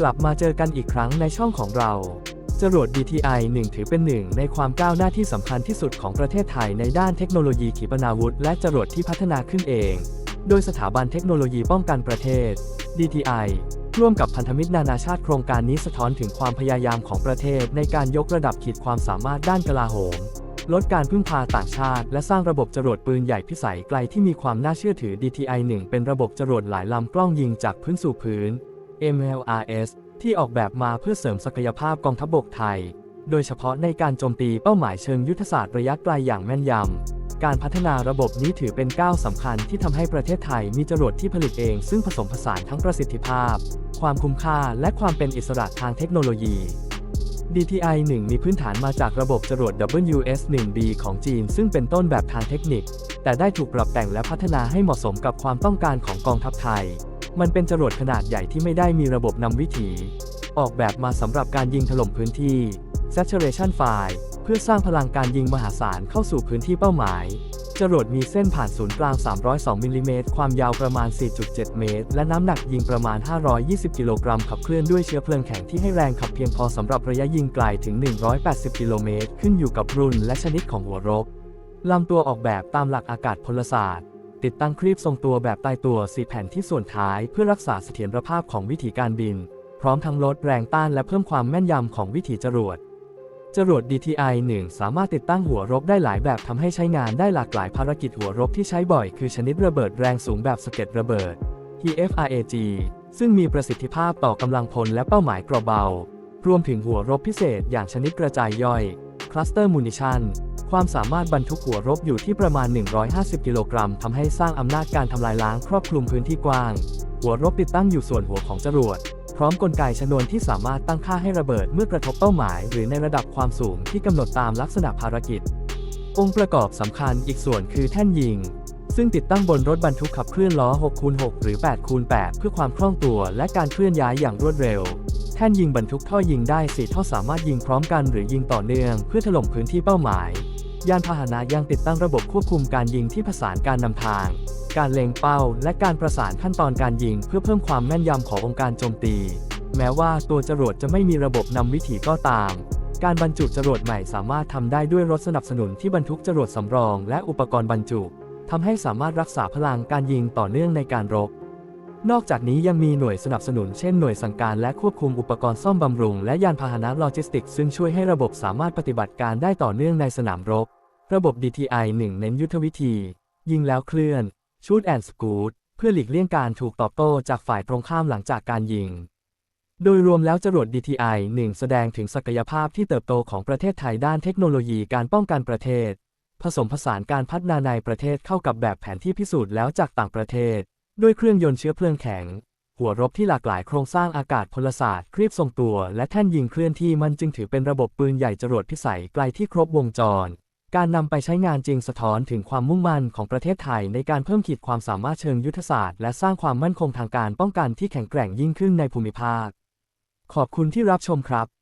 กลับมาเจอกันอีกครั้งในช่องของเรา จรวด DTI 1 ถือเป็นหนึ่งในความก้าวหน้าที่สำคัญที่สุดของประเทศไทยในด้านเทคโนโลยีขีปนาวุธ และจรวดที่พัฒนาขึ้นเอง โดยสถาบันเทคโนโลยีป้องกันประเทศ DTI ร่วมกับพันธมิตรนานาชาติโครงการนี้สะท้อนถึงความพยายามของประเทศในการยกระดับขีดความสามารถด้านกลาโหม ลดการพึ่งพาต่างชาติ และสร้างระบบจรวดปืนใหญ่พิสัยไกลที่มีความน่าเชื่อถือ DTI 1 เป็นระบบจรวดหลายลำกล้องยิงจากพื้นสู่พื้น MLRS ที่ออกแบบมาเพื่อเสริมศักยภาพกองทัพบกไทย โดยเฉพาะในการโจมตีเป้าหมายเชิงยุทธศาสตร์ระยะไกลอย่างแม่นยำ การพัฒนาระบบนี้ถือเป็นก้าวสำคัญที่ทำให้ประเทศไทยมีจรวดที่ผลิตเองซึ่งผสมผสานทั้งประสิทธิภาพ ความคุ้มค่าและความเป็นอิสระทางเทคโนโลยี DTI 1 มีพื้นฐานมาจากระบบจรวด WS-1B ของจีน ซึ่งเป็นต้นแบบทางเทคนิค แต่ได้ถูกปรับแต่งและพัฒนาให้เหมาะสมกับความต้องการของกองทัพไทย มันเป็นจรวดขนาดใหญ่ที่ไม่ได้มีระบบนำวิถี ออกแบบมาสำหรับการยิงถล่มพื้นที่ saturation fire เพื่อสร้างพลังการยิงมหาศาลเข้าสู่พื้นที่เป้าหมาย จรวดมีเส้นผ่านศูนย์กลาง 302มิลลิเมตรความยาวประมาณ 4.7 เมตร และน้ำหนักยิงประมาณ 520 กิโลกรัมขับเคลื่อนด้วยเชื้อเพลิงแข็งที่ให้แรงขับเพียงพอสำหรับระยะยิงไกลถึง 180 กิโลเมตรขึ้นอยู่กับรุ่นและชนิดของหัวรบลำตัวออกแบบตามหลักอากาศพลศาสตร์ ติดตั้งครีบทรงตัวแบบตายตัว4แผ่นที่ส่วนท้ายเพื่อรักษาเสถียรภาพของวิถีการบิน พร้อมทั้งลดแรงต้านและเพิ่มความแม่นยำของวิถีจรวด จรวด DTI 1 สามารถติดตั้งหัวรบได้หลายแบบทำให้ใช้งานได้หลากหลายภารกิจหัวรบที่ใช้บ่อยคือชนิดระเบิดแรงสูงแบบสะเก็ดระเบิด PFRAG ซึ่งมีประสิทธิภาพต่อกำลังพลและเป้าหมายกรอเบา รวมถึงหัวรบพิเศษอย่างชนิดกระจายย่อย Cluster Munition ความสามารถบรรทุกหัวรบอยู่ที่ประมาณ 150 กิโลกรัมทำให้สร้างอำนาจการทำลายล้างครอบคลุมพื้นที่กว้าง หัวรบติดตั้งอยู่ส่วนหัวของจรวด พร้อมกลไกชนวนที่สามารถตั้งค่าให้ระเบิดเมื่อกระทบเป้าหมาย หรือในระดับความสูงที่กำหนดตามลักษณะภารกิจ องค์ประกอบสำคัญอีกส่วนคือแท่นยิง ซึ่งติดตั้งบนรถบรรทุกขับเคลื่อนล้อ6คูณ6หรือ8คูณ8เพื่อความคล่องตัวและการเคลื่อนย้ายอย่างรวดเร็วแท่นยิงบรรทุกท่อยิงได้4ท่อสามารถยิงพร้อมกันหรือยิงต่อเนื่องเพื่อถล่มพื้นที่เป้าหมาย ยานพาหนะยังติดตั้งระบบควบคุมการยิงที่ผสานการนำทาง การเล็งเป้า และการประสานขั้นตอนการยิงเพื่อเพิ่มความแม่นยำขององค์การโจมตี แม้ว่าตัวจรวดจะไม่มีระบบนำวิถีก็ตาม การบรรจุจรวดใหม่สามารถทำได้ด้วยรถสนับสนุนที่บรรทุกจรวดสำรองและอุปกรณ์บรรจุทำให้สามารถรักษาพลังการยิงต่อเนื่องในการรบ นอกจากนี้ยังมีหน่วยสนับสนุนเช่นหน่วยสั่งการและควบคุมอุปกรณ์ซ่อมบำรุง และยานพาหนะโลจิสติก ซึ่งช่วยให้ระบบสามารถปฏิบัติการได้ต่อเนื่องในสนามรบ ระบบ DTI 1 เน้นยุทธวิธี ยิงแล้วเคลื่อนชูดแอนด์สกูดเพื่อหลีกเลี่ยงการถูกตอบโต้จากฝ่ายตรงข้ามหลังจากการยิง โดยรวมแล้วจรวด DTI 1 แสดงถึงศักยภาพที่เติบโตของประเทศไทยด้านเทคโนโลยีการป้องกันประเทศ ผสมผสานการพัฒนาในประเทศเข้ากับแบบแผนที่พิสูจน์แล้วจากต่างประเทศ ด้วยเครื่องยนต์เชื้อเพลิงแข็ง หัวรบที่หลากหลายโครงสร้างอากาศพลศาสตร์ครีบทรงตัว และแท่นยิงเคลื่อนที่มันจึงถือเป็นระบบปืนใหญ่จรวดพิสัยไกลที่ครบวงจร การนำไปใช้งานจริงสะท้อนถึงความมุ่งมั่นของประเทศไทยในการเพิ่มขีดความสามารถเชิงยุทธศาสตร์และสร้างความมั่นคงทางการป้องกันที่แข็งแกร่งยิ่งขึ้นในภูมิภาค ขอบคุณที่รับชมครับ